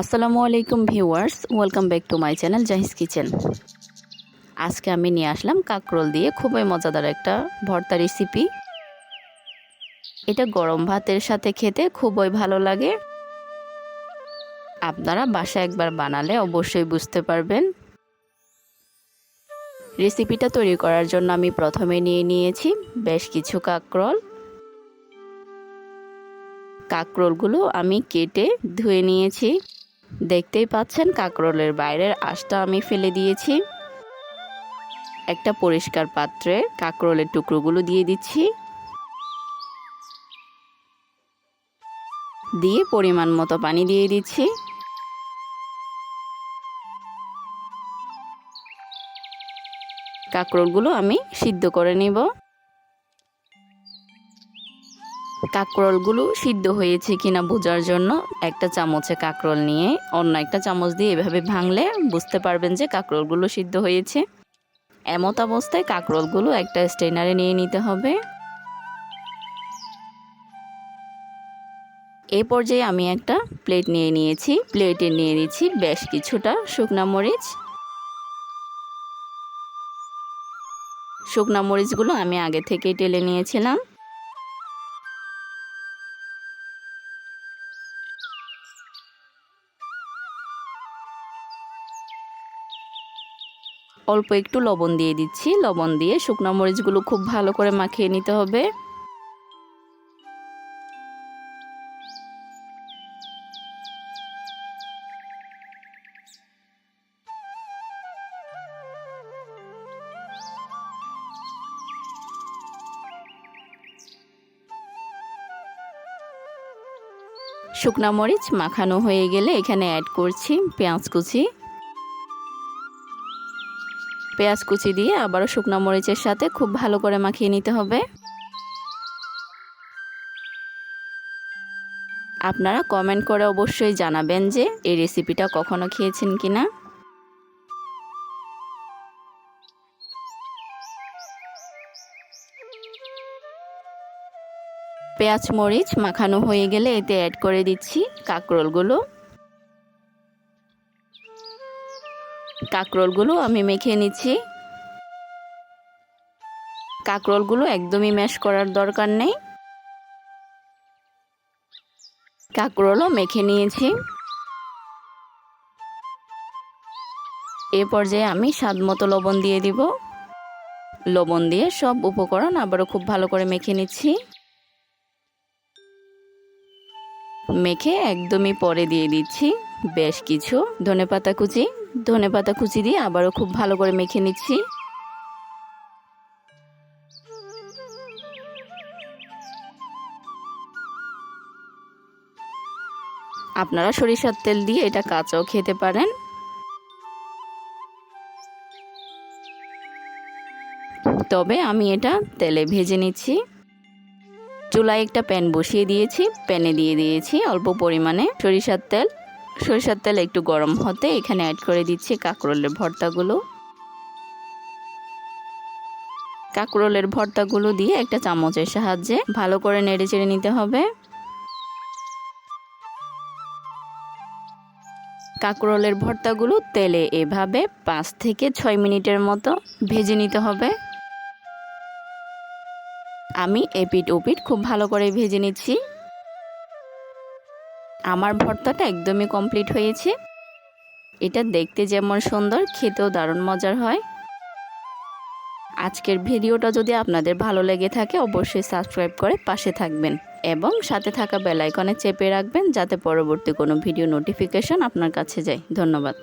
আসসালামু আলাইকুম viewers, welcome back to my channel Jahis kitchen. আজকে আমি নিয়ে আসলাম কাকরোল দিয়ে খুবই মজাদার একটা ভর্তা রেসিপি এটা গরম ভাতের সাথে খেতে খুবই ভালো লাগে। আপনারা বাসায় একবার বানালে অবশ্যই বুঝতে পারবেন। রেসিপিটা তৈরি করার জন্য আমি প্রথমে নিয়ে নিয়েছি বেশ কিছু কাকরোল। কাকরোলগুলো আমি কেটে ধুয়ে নিয়েছি। দেখতেই পাচ্ছেন কাকরোলের বাইরের আঁশটা আমি ফেলে দিয়েছি। একটা পরিষ্কার পাত্রে কাকরোলের টুকরোগুলো দিয়ে দিচ্ছি। দিয়ে পরিমাণ মতো পানি দিয়ে দিচ্ছি। কাকরোলগুলো আমি সিদ্ধ করে নিব। কাকরোলগুলো সিদ্ধ হয়েছে কিনা বোঝার জন্য একটা চামচে কাকরোল নিয়ে অন্য একটা চামচ দিয়ে এভাবে ভাঙলে বুঝতে পারবেন যে কাকরোলগুলো সিদ্ধ হয়েছে। এমত অবস্থায় কাকরোলগুলো একটা স্টেনারে নিয়ে নিতে হবে। এই পর্যায়ে আমি একটা প্লেট নিয়ে নিয়েছি। প্লেটে নিয়ে নিচ্ছি বেশ কিছুটা শুকনা মরিচ। শুকনা মরিচগুলো আমি আগে থেকেই টেলে নিয়েছিলাম। অল্প একটু লবণ দিয়ে দিচ্ছি। লবণ দিয়ে শুকনো মরিচগুলো খুব ভালো করে মাখিয়ে নিতে হবে। শুকনা মরিচ মাখানো হয়ে গেলে এখানে অ্যাড করছি পেঁয়াজ কুচি। পেঁয়াজ কুচি দিয়ে আবারও শুকনো মরিচের সাথে খুব ভালো করে মাখিয়ে নিতে হবে। আপনারা কমেন্ট করে অবশ্যই জানাবেন যে এই রেসিপিটা কখনো খেয়েছেন কিনা। পেঁয়াজ মরিচ মাখানো হয়ে গেলে এতে অ্যাড করে দিচ্ছি কাঁকরোলগুলো। কাঁকরোলগুলো আমি মেখে নিচ্ছি। কাঁকরোলগুলো একদমই ম্যাশ করার দরকার নেই। কাঁকরোলও মেখে নিয়েছি। এ পর্যায়ে আমি স্বাদ মতো লবণ দিয়ে দিব। লবণ দিয়ে সব উপকরণ আবারও খুব ভালো করে মেখে নিচ্ছি। মেখে একদমই পরে দিয়ে দিচ্ছি। বেশ কিছু ধনেপাতা কুচি ধনে পাতা কুচি দিয়ে আবারও খুব ভালো করে মেখে নিচ্ছি। আপনারা সরিষার তেল দিয়ে এটা কাঁচাও খেতে পারেন। তবে আমি এটা তেলে ভেজে নিচ্ছি। চুলায় একটা প্যান বসিয়ে দিয়েছি, প্যানে দিয়ে দিয়েছি অল্প পরিমাণে সরিষার তেল। সরিষার তেল একটু গরম হতে এখানে অ্যাড করে দিচ্ছি কাঁকরোলের ভর্তাগুলো। কাঁকরোলের ভর্তাগুলো দিয়ে একটা চামচের সাহায্যে ভালো করে নেড়ে চেড়ে নিতে হবে। কাঁকরোলের ভর্তাগুলো তেলে এভাবে পাঁচ থেকে ছয় মিনিটের মতো ভেজে নিতে হবে। আমি এপিট ওপিট খুব ভালো করে ভেজে নিচ্ছি। আমার ভর্তাটা একদমই কমপ্লিট হয়েছে। এটা দেখতে যেমন সুন্দর, খেতেও দারুণ মজার হয়। আজকের ভিডিওটা যদি আপনাদের ভালো লেগে থাকে, অবশ্যই সাবস্ক্রাইব করে পাশে থাকবেন এবং সাথে থাকা বেলাইকনে চেপে রাখবেন, যাতে পরবর্তী কোনো ভিডিও নোটিফিকেশন আপনার কাছে যায়। ধন্যবাদ।